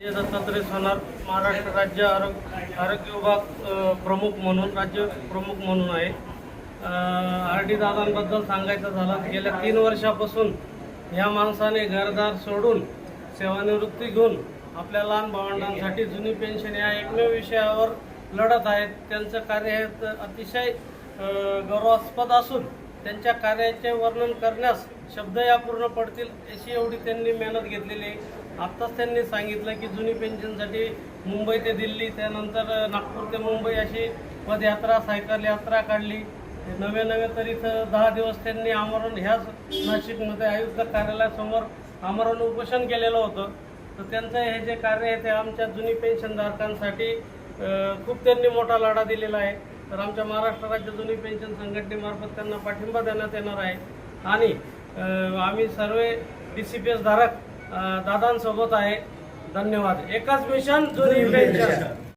दत्तात्रय सोनार महाराष्ट्र राज्य आरोग्य आरोग्य विभाग प्रमुख म्हणून राज्य प्रमुख म्हणून आहे. आर डी दादांबद्दल सांगायचं झालं गेल्या तीन वर्षापासून ह्या माणसाने घरदार सोडून सेवानिवृत्ती घेऊन आपल्या लहान भावंडांसाठी जुनी पेन्शन या एकमेव विषयावर लढत आहेत. त्यांचं कार्य हे अतिशय गौरवास्पद असून त्यांच्या कार्याचे वर्णन करण्यास शब्द या पूर्ण पडतील अशी एवढी त्यांनी मेहनत घेतलेली आहे. आत्ताच त्यांनी सांगितलं की जुनी पेन्शनसाठी मुंबई ते दिल्ली त्यानंतर नागपूर ते मुंबई अशी पदयात्रा सायकल यात्रा काढली. नवे नवे तर इथं दहा दिवस त्यांनी आमरण ह्याच नाशिकमध्ये आयुक्त कार्यालयासमोर आमरण उपोषण केलेलं होतं. तर त्यांचं हे जे कार्य आहे ते आमच्या जुनी पेन्शनधारकांसाठी खूप त्यांनी मोठा लढा दिलेला आहे. तर आमच्या महाराष्ट्र राज्य जुनी पेन्शन संघटनेमार्फत त्यांना पाठिंबा देण्यात येणार आहे. आणि आम्ही सर्व डी सी पी एस धारक दादांसोबत आहे. धन्यवाद. एकच मिशन जुनी पेन्शन.